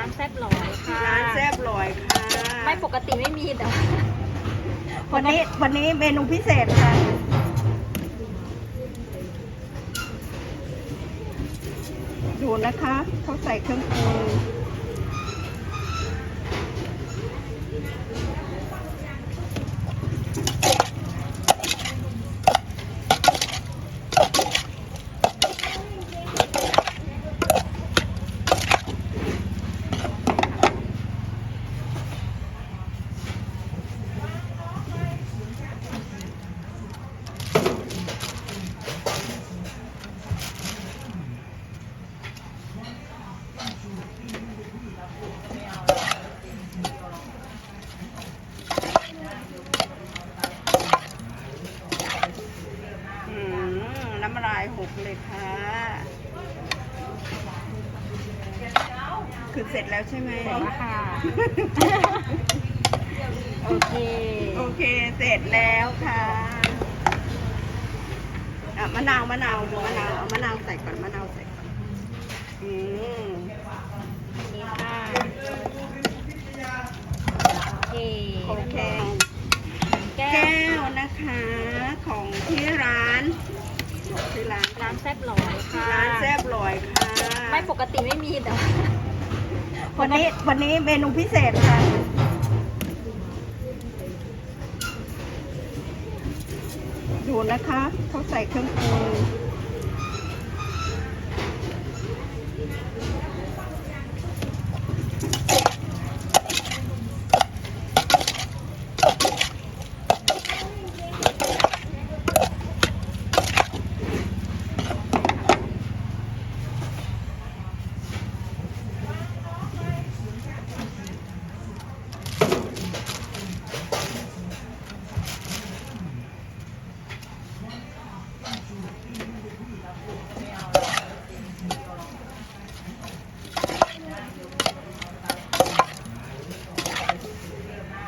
านแซ่บร้อยค่ะร้านแซ่บลอยค่ะไม่ปกติไม่มีแต่ว่าวันนี้วันนี้เมนูพิเศษค่ะดูนะคะเขาใส่เครื่องปรุงอืมน้ำลายหกเลยค่ะ คือเสร็จแล้วใช่ไหมเสร็จแล้วค่ะ โอเค โอเค เสร็จแล้วค่ะอะมะนาวมะนาวดูมะนาวเอามะนาวใส่ก่อนมะนาวใส่ก่อนอืม นี่ค่ะโอเค โอเค แก้ แก้ ว วนะคะ ของที่ร้าน ที่ร้านร้านแซ่บร้อยค่ะร้านแซ่บลอยค่ะ ไม่ปกติไม่มีแต่ว่าวันนี้วันนี้เมนูพิเศษค่ะดูนะคะเขาใส่เครื่องปรุง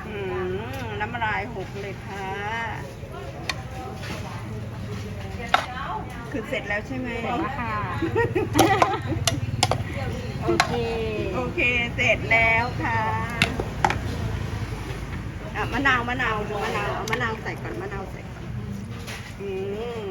อืมน้ำลายหกเลยค่ะ คือเสร็จแล้วใช่ไหมเสร็จแล้วค่ะ โอเค โอเค เสร็จแล้วค่ะอะมะนาว มะนาวดูมะนาวเอามะนาวใส่ก่อน มะนาวใส่ก่อน อืม